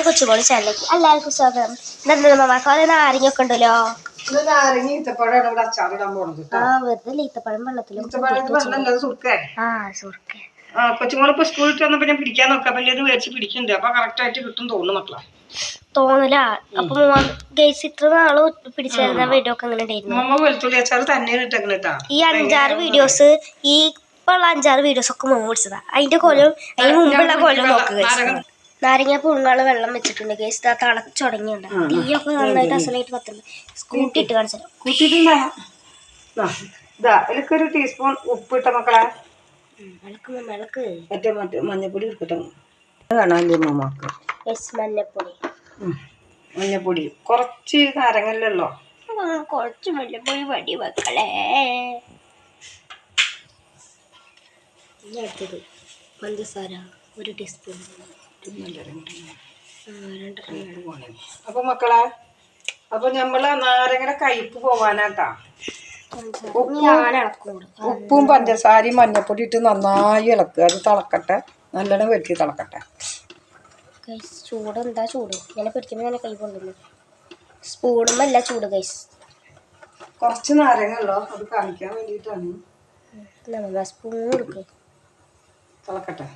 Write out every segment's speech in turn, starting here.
Mummy കൊച്ചുപോളി ചാനലിലേക്ക് എല്ലാവർക്കും സ്വാഗതം. ഇന്നെന്താ മമ്മ കുറെ നാരങ്ങയൊക്കെ ഉണ്ടല്ലോ? ഇത് നാരങ്ങ ഈത്തപ്പഴമാണ് ഇവിടെ അച്ചാറിടാൻ പോണത് ആ വെറുതെ ഈത്തപ്പഴം വെള്ളത്തിലും ഈത്തപ്പഴത്ത് വെള്ളമല്ല അത് സുർക്കേ. ആ സുർക്ക. ആ കൊച്ചുമോളിപ്പോ സ്കൂളിൽ വന്നപ്പോ ഞാൻ പിടിക്കാൻ നോക്കാം. അപ്പൊ ഇത് മേടിച്ച് പിടിക്കുന്നുണ്ട് അപ്പൊ കറക്റ്റ് ആയിട്ട് കിട്ടും തോന്നുന്നു മക്കളെ. തോന്നില്ല അപ്പൊ ഗേസ് ഇത്ര നാൾ പിടിച്ചിരുന്ന വീഡിയോ ഒക്കെ അങ്ങനെ ഉണ്ടായിരുന്നു. മമ്മ വെളുത്തുള്ളി അച്ചാർ തന്നെ ഇട്ടേക്കണ കേട്ടാ ഈ അഞ്ചാറ് വീഡിയോസ് ഈ ഇപ്പൊ ഉള്ള അഞ്ചാറ് വീഡിയോസ് ഒക്കെ മുമ്പ് പിടിച്ചതാ അതിന്റെ കൊലം അതിന് മുമ്പുള്ള കൊലം നോക്കുക നാരങ്ങ പുഴുങ്ങാൾ വെള്ളം വെച്ചിട്ടുണ്ട് കേസ് തളച്ചുടങ്ങിയുണ്ട് തിളച്ചുടങ്ങിയുണ്ട് തീയൊക്കെ നന്നായിട്ട് അസലായിട്ട് പത്തുണ്ട് സ്കൂട്ടി ഇട്ട് കൂട്ടിട്ടുണ്ടാ ഇതാ ഇതിലേക്കൊരു ടീസ്പൂൺ ഉപ്പിട്ട മക്കളെ? മറ്റേ മറ്റേ മഞ്ഞപ്പൊടി ഇട്ടിട്ട് കാണാല്ലേ മമ്മക്ക് മഞ്ഞപ്പൊടി. മഞ്ഞപ്പൊടി. കുറച്ച് നാരങ്ങല്ലോ കുറച്ച് മഞ്ഞപ്പൊടി വടി മക്കളെ. അടുത്തത് പഞ്ചസാര ഒരു ടീസ്പൂൺ അപ്പൊ മക്കളെ അപ്പൊ നമ്മൾ നാരങ്ങയുടെ കയ്പ്പ് പോവാനാട്ടാ? ഉപ്പും പഞ്ചസാരയും മഞ്ഞപ്പൊടി ഇട്ട് നന്നായി ഇളക്കുക അത് തിളക്കട്ടെ. നല്ലോണം വെട്ടി തിളക്കട്ടെ. ചൂട് എന്താ ചൂട്? ഇങ്ങനെ പിടിക്കുമ്പോൾ ഇങ്ങനെ കൈ കൊണ്ടുവന്നു. സ്പൂണുമല്ല ചൂട് കൈസ് കുറച്ച് നാരങ്ങല്ലോ അത് കാണിക്കാൻ വേണ്ടിട്ടാണ് നമ്മ സ്പൂൺ എടുക്ക്. തിളക്കട്ടെ.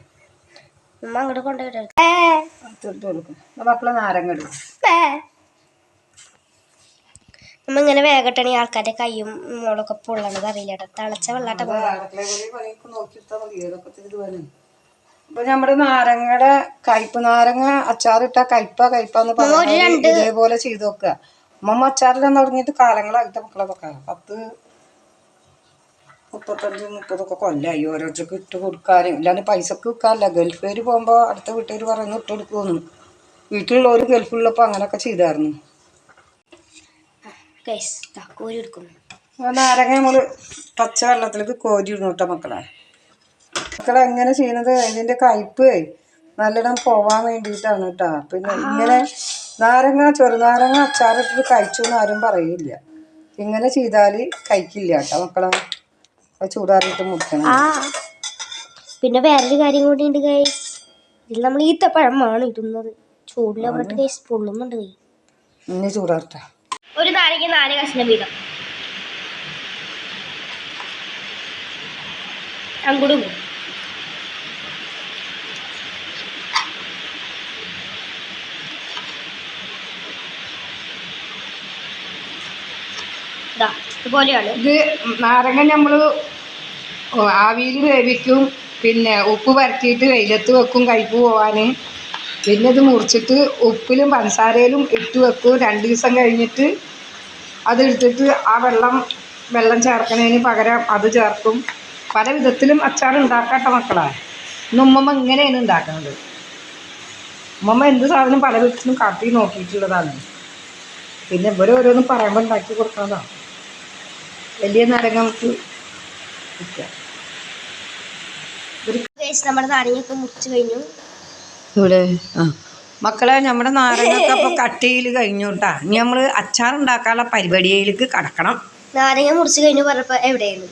നമ്മ അങ്ങോട്ട് കൊണ്ടുപോയിട്ട് കൊടുക്കും മക്കളെ നാരങ്ങ ഇടും. നമ്മ ഇങ്ങനെ വേഗട്ടണി ആൾക്കാരുടെ കൈയും മോളൊക്കെ പൊള്ളണത് അറിയില്ല തിളച്ച വെള്ളാട്ട അപ്പൊ നമ്മുടെ നാരങ്ങയുടെ കയ്പ് നാരങ്ങ അച്ചാറിട്ട കയ്പ കയ്പാന്ന് പറഞ്ഞു ഇതേപോലെ ചെയ്ത് നോക്കുക അമ്മമ്മ അച്ചാറിലെന്ന് തുടങ്ങിയിട്ട് കാലങ്ങളായിട്ട് മക്കളെ നോക്കാം പത്ത് മുപ്പത്തഞ്ച് മുപ്പതൊക്കെ കൊല്ലായി. ഓരോരുത്തർക്ക് ഇട്ട് കൊടുക്കാനും. ഇല്ലാണ്ട് പൈസക്ക് വിൽക്കാറില്ല. ഗൾഫേര് പോകുമ്പോൾ അടുത്ത വീട്ടുകാർ പറയുന്നു ഇട്ട് കൊടുക്കുമെന്ന് വീട്ടിലുള്ളവർ ഗൾഫിലുള്ളപ്പോൾ അങ്ങനെയൊക്കെ ചെയ്തായിരുന്നു. കോരി എടുക്കുന്നു. നാരങ്ങ നമ്മൾ പച്ച വെള്ളത്തിലേക്ക് കോരി ഇടുന്നു കേട്ടോ മക്കളെ. മക്കളെ എങ്ങനെ ചെയ്യുന്നത്? ഇതിന്റെ കയ്പ് നല്ലോണം പോവാൻ വേണ്ടിയിട്ടാണ് കേട്ടോ. പിന്നെ ഇങ്ങനെ നാരങ്ങ ചെറുനാരങ്ങ അച്ചാറിട്ടിട്ട് കഴിച്ചു എന്ന് ആരും പറയില്ല. ഇങ്ങനെ ചെയ്താൽ കഴിക്കില്ല കേട്ടോ മക്കളെ. ചൂടാറിയിട്ട് മുറിക്കണം ആ. പിന്നെ വേറൊരു കാര്യം കൂടി ഉണ്ട് ഗൈസ് ഇതിൽ നമ്മൾ ഈത്തപ്പഴമാണ് ഇടുന്നത്. ചൂടിലോട്ട് ഗൈസ് പൊള്ളുന്നുണ്ട് കൈ ഇനി ചൂടാറട്ടെ. ഒരു നാരങ്ങ നാല് കഷ്ണം വീതം അങ്ങോട്ടും ഇതുപോലെയാണ്. ഇത് നാരങ്ങ നമ്മൾ ആവിയിൽ വേവിക്കും. പിന്നെ ഉപ്പ് പരത്തിയിട്ട് വെയിലത്ത് വെക്കും കയ്പ് പോവാൻ. പിന്നെ അത് മുറിച്ചിട്ട് ഉപ്പിലും പഞ്ചസാരയിലും ഇട്ട് വെക്കും. രണ്ട് ദിവസം കഴിഞ്ഞിട്ട് അതെടുത്തിട്ട് ആ വെള്ളം വെള്ളം ചേർക്കുന്നതിന് പകരം അത് ചേർക്കും. പല വിധത്തിലും അച്ചാർ ഉണ്ടാക്കാട്ട മക്കളാ. ഇന്ന് ഉമ്മമ്മ ഇങ്ങനെയാണ് ഉണ്ടാക്കുന്നത് ഉമ്മമ്മ എന്ത് സാധനം പല വിധത്തിലും കാട്ടി നോക്കിയിട്ടുള്ളതാണ്. പിന്നെ ഇവരെ ഓരോന്നും പറയുമ്പോൾ ഉണ്ടാക്കി കൊടുക്കുന്നതാണ് വലിയ നരങ്ങൾക്ക് വിൽക്കാം നമ്മുടെ നാരങ്ങയൊക്കെ മുറിച്ച് കഴിഞ്ഞു. ഇവിടെ ആ. മക്കളെ നമ്മുടെ നാരങ്ങൊക്കെ അപ്പോൾ കട്ടിയിൽ കഴിഞ്ഞു കേട്ടാ ഇനി നമ്മൾ അച്ചാർ ഉണ്ടാക്കാനുള്ള പരിപാടിയിലേക്ക് കടക്കണം. നാരങ്ങ മുറിച്ച് കഴിഞ്ഞു പറഞ്ഞപ്പോ എവിടെയായിരുന്നു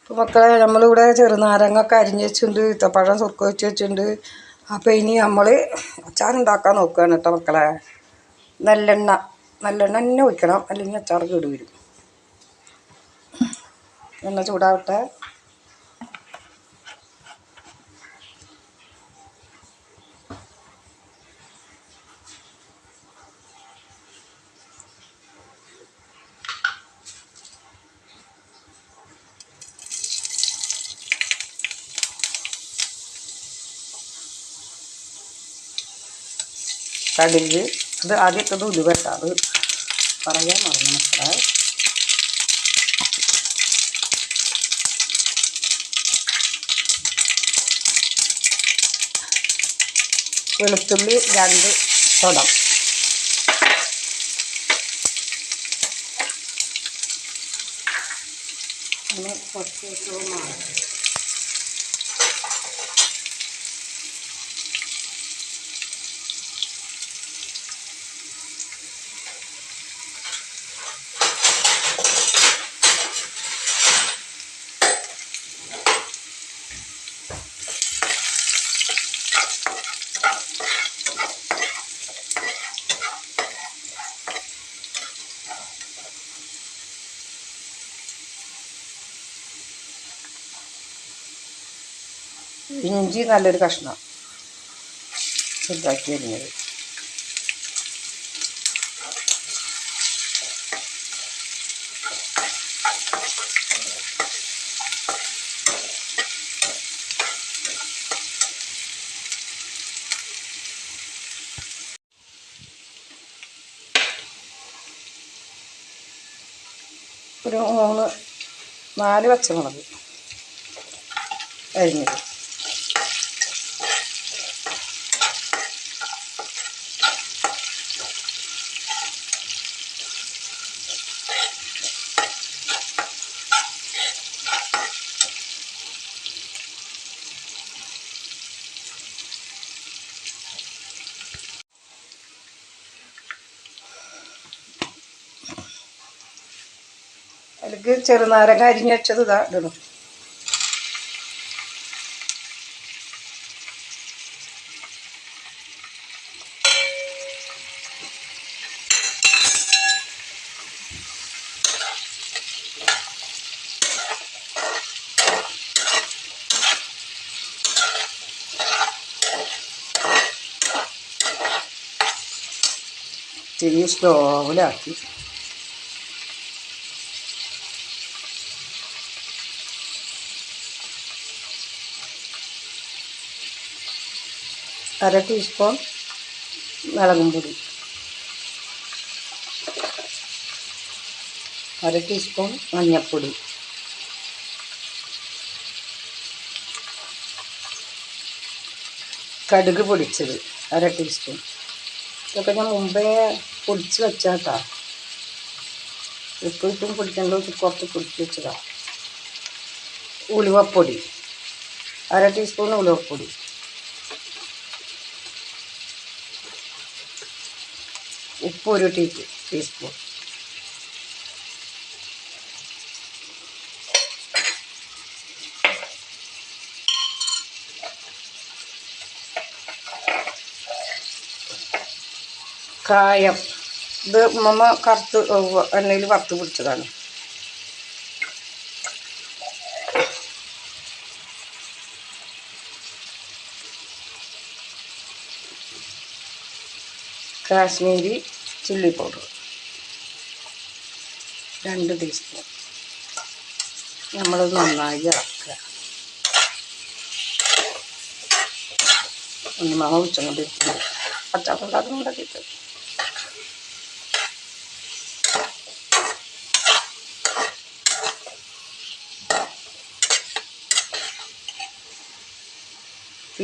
ഇപ്പൊ മക്കളെ നമ്മളിവിടെ ചെറുനാരങ്ങൊക്കെ അരിഞ്ഞ് വെച്ചിട്ടുണ്ട് ഇത്തപ്പഴം സുർക്ക വെച്ച് വെച്ചിട്ടുണ്ട്. അപ്പോൾ ഇനി നമ്മൾ അച്ചാർ ഉണ്ടാക്കാൻ നോക്കുകയാണ് കേട്ടോ മക്കളെ. നല്ലെണ്ണ നല്ലെണ്ണ തന്നെ ഒഴിക്കണം. അല്ലെങ്കിൽ അച്ചാർ കേടുവരും എണ്ണ ചൂടാവട്ടെ. കടുക്. അത് ആദ്യത്തത് ഉലുവട്ട. അത് പറയാൻ മറന്നു മക്കളെ. വെളുത്തുള്ളി രണ്ട് തൊടം കുറച്ച് ദിവസവും മാറും ഇഞ്ചി നല്ലൊരു കഷ്ണം ചെറുതാക്കി അരിഞ്ഞത്. ഒരു മൂന്ന് നാല് പച്ചമുളക് അരിഞ്ഞത്. അതിലേക്ക് ചെറുനാരങ്ങ അരിഞ്ഞ് വെച്ചത് ഇതാ ഇടണം. തിരി സ്ലോവിലാക്കി അര ടീസ്പൂൺ മുളകും പൊടി. അര ടീസ്പൂൺ മഞ്ഞൾപ്പൊടി. കടുക് പൊടിച്ചത് അര ടീസ്പൂൺ ഇതൊക്കെ ഞാൻ മുമ്പേ പൊടിച്ച് വെച്ചാട്ടാ ഉപ്പ് ഇട്ടും പൊടിക്കണ്ടോ കുറച്ച് പൊടിച്ച് വെച്ചതാ. ഉലുവപ്പൊടി. അര ടീസ്പൂൺ ഉലുവപ്പൊടി. ഉപ്പ് ഒരു ടീ ടീസ്പൂൺ. കായം. ഇത് മമ്മ കറുത്ത് എണ്ണയിൽ വറുത്ത് പിടിച്ചതാണ്. Kashmiri chilli powder. രണ്ട് ടീസ്പൂൺ നമ്മൾ നന്നായി ഇറക്കുക ഒന്ന് മാവ് അതും കൂടെ കിട്ടും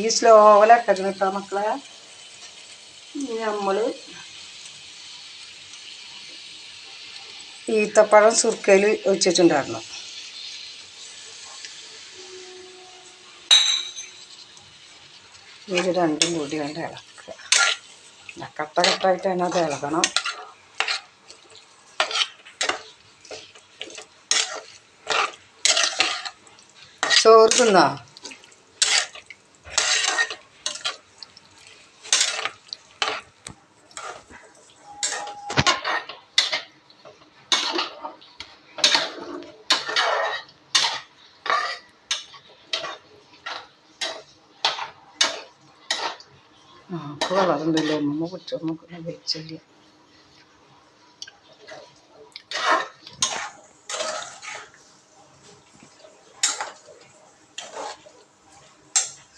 ഈ സ്ലോവിലാക്കണം കേട്ടോ മക്കളെ. നമ്മൾ ഈത്തപ്പഴം സുർക്കയിൽ ഒഴിച്ചിട്ടുണ്ടായിരുന്നു ഇത് രണ്ടും കൂടി വേണ്ട ഇളക്കുക. കട്ട കട്ടായിട്ട് അതിനകത്ത് ഇളകണം ചോറ് തിന്നോ? അപ്പോൾ കളറുണ്ടല്ലോ അമ്മ കുറ്റമൊന്നും വെച്ചില്ല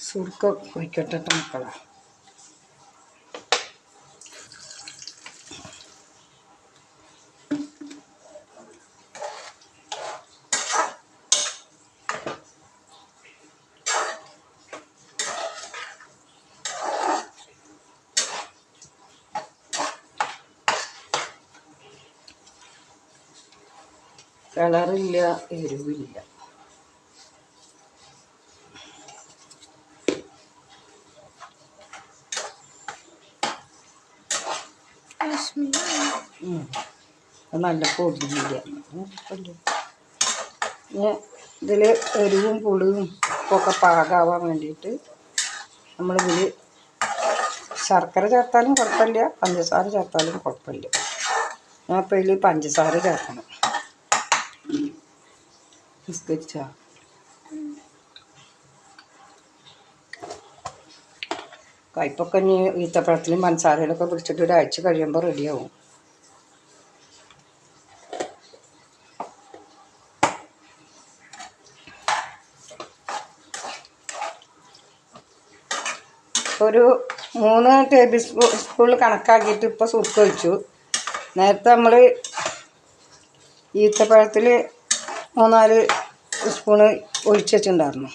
സുർക്ക കുഴിക്കട്ടെ ട്ടോ കളറില്ല എരിവില്ല. നല്ല പൊടിയില്ല. ഇതിൽ എരിവും പുളിയും ഒക്കെ പാകാവാൻ വേണ്ടിയിട്ട് നമ്മളിതിൽ ശർക്കര ചേർത്താലും കുഴപ്പമില്ല പഞ്ചസാര ചേർത്താലും കുഴപ്പമില്ല. ഞാൻ ഇപ്പോൾ ഇതിൽ പഞ്ചസാര ചേർക്കണം. നിസ്കരിച്ചാ? കയ്പൊക്കെ ഇനി ഈത്തപ്പഴത്തിലും പഞ്ചസാരയിലൊക്കെ പിടിച്ചിട്ട് ഒരാഴ്ച കഴിയുമ്പോൾ റെഡിയാവും ഒരു മൂന്ന് ടേബിൾ സ്പൂ സ്പൂൺ കണക്കാക്കിയിട്ട് ഇപ്പോൾ സുർക്ക് ഒഴിച്ചു നേരത്തെ നമ്മൾ ഈത്തപ്പഴത്തിൽ മൂന്നാൽ സ്പൂണ് ഒഴിച്ച് വെച്ചിട്ടുണ്ടായിരുന്നു.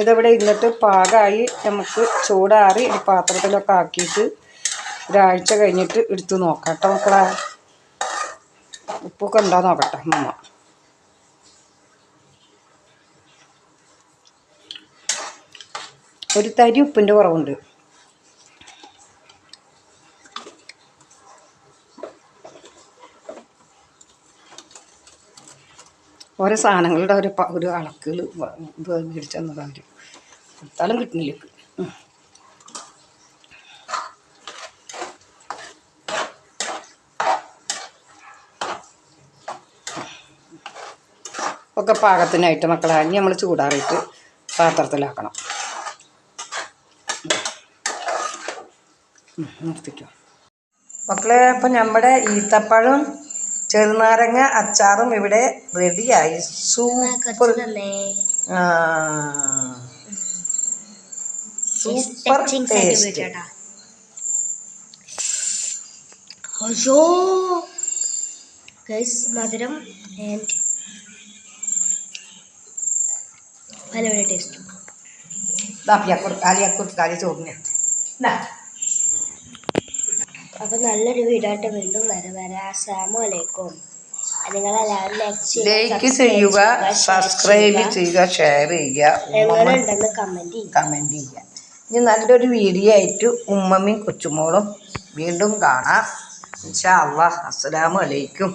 ഇതിവിടെ ഇരുന്നിട്ട് പാകമായി നമുക്ക് ചൂടാറി ഒരു പാത്രത്തിലൊക്കെ ആക്കിയിട്ട് ഒരാഴ്ച കഴിഞ്ഞിട്ട് എടുത്ത് നോക്കാം കേട്ടോ മക്കളെ. ഉപ്പൊക്കെ ഉണ്ടോ നോക്കട്ടെ അമ്മ ഒരു തരി ഉപ്പിന്റെ കുറവുണ്ട്. ഓരോ സാധനങ്ങളുടെ ഒരു ഒരു അളക്കുകൾ ഇത് മേടിച്ചു തന്നതാണ് അവർ കൊടുത്താലും കിട്ടുന്നില്ല. ഒക്കെ പാകത്തിനായിട്ട് മക്കളെ അഞ്ഞ് നമ്മൾ ചൂടാറിയിട്ട് പാത്രത്തിലാക്കണം. നിർത്തിക്കോ. മക്കളെ അപ്പം നമ്മുടെ ഈത്തപ്പഴം ചെറുനാരങ്ങ അച്ചാറും ഇവിടെ റെഡിയായി. സൂപ്പർ. Super taste. അയ്യോ. ഗൈസ് മധുരം ആൻഡ് പല പല ടേസ്റ്റ് അലിയാക്കുറിച്ച് കാലി ചോറിന്. അപ്പൊ നല്ലൊരു വീഡിയോ ആയിട്ട് വീണ്ടും വരെ അസ്സാം വലൈക്കും നിങ്ങളെല്ലാവരും ലൈക്ക് ചെയ്യുക സബ്സ്ക്രൈബ് ചെയ്യുക ഷെയർ ചെയ്യുക. കമന്റ് ചെയ്യും കമന്റ് ചെയ്യുക. ഇനി നല്ലൊരു വീഡിയോ ആയിട്ട് ഉമ്മമ്മയും കൊച്ചുമോളും വീണ്ടും കാണാം. ഇൻഷാ അള്ളാഹ് അസ്സലാമു അലൈക്കും